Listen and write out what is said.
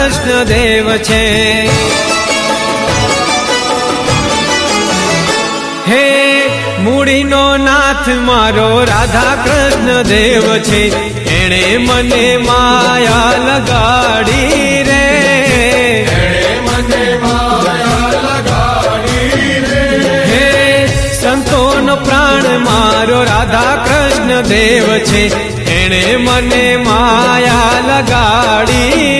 કૃષ્ણ દેવ છે. હે મૂડીનો નાથ મારો રાધા કૃષ્ણ દેવ છે. એણે મને માયા લગાડી રે. હે સંતોનો પ્રાણ મારો રાધા કૃષ્ણ દેવ છે. એણે મને માયા લગાડી